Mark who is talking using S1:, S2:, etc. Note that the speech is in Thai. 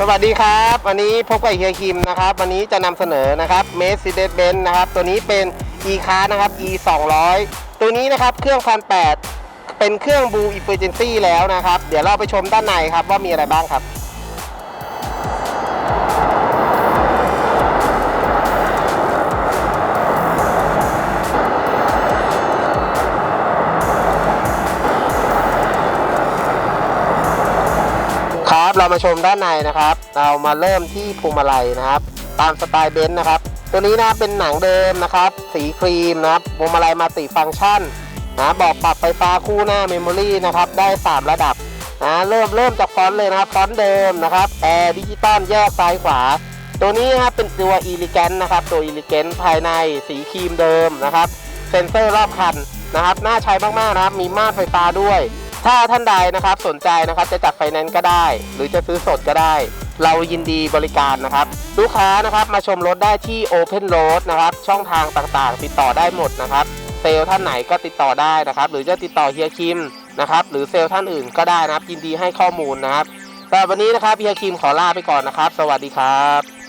S1: สวัสดีครับ วันนี้พบกับเฮียคิมนะครับ วันนี้จะนำเสนอนะครับ Mercedes Benz นะครับ ตัวนี้เป็น e c a r นะครับ e 200ตัวนี้นะครับ เครื่องพันแเป็นเครื่อง Blue Efficiency แล้วนะครับ เดี๋ยวเราไปชมด้านในครับว่ามีอะไรบ้างครับ เรามาชมด้านในนะครับ เรามาเริ่มที่พวงมาลัยนะครับ ตามสไตล์เบนซ์นะครับ ตัวนี้นะเป็นหนังเดิมนะครับ สีครีมนะครับพวงมาลัยมัลติฟังก์ชันนะบอกปรับไฟฟ้าคู่หน้าเมมโมรีนะครับได้ 3 ระดับนะเริ่มเริ่มจากฟอนต์เลยนะครับฟอนต์เดิมนะครับแอร์ดิจิตอลแยกซ้ายขวา ตัวนี้นะครับเป็นตัวอีลิแกนนะครับตัวอีลิแกนภายในสีครีมเดิมนะครับเซ็นเซอร์รอบคันนะครับน่าใช้มากๆนะครับมีม่านไฟฟ้าด้วย ถ้าท่านใดนะครับสนใจนะครับจะจัดไฟแนนซ์ก็ได้ หรือจะซื้อสดก็ได้ เรายินดีบริการนะครับ ลูกค้านะครับมาชมรถได้ที่ Open Road นะครับ ช่องทางต่างๆ ติดต่อได้หมดนะครับ เซลท่านไหนก็ติดต่อได้นะครับ หรือจะติดต่อเฮียคิมนะครับ หรือเซลท่านอื่นก็ได้นะครับ ยินดีให้ข้อมูลนะครับแต่วันนี้นะครับเฮียคิมขอลาไปก่อนนะครับ สวัสดีครับ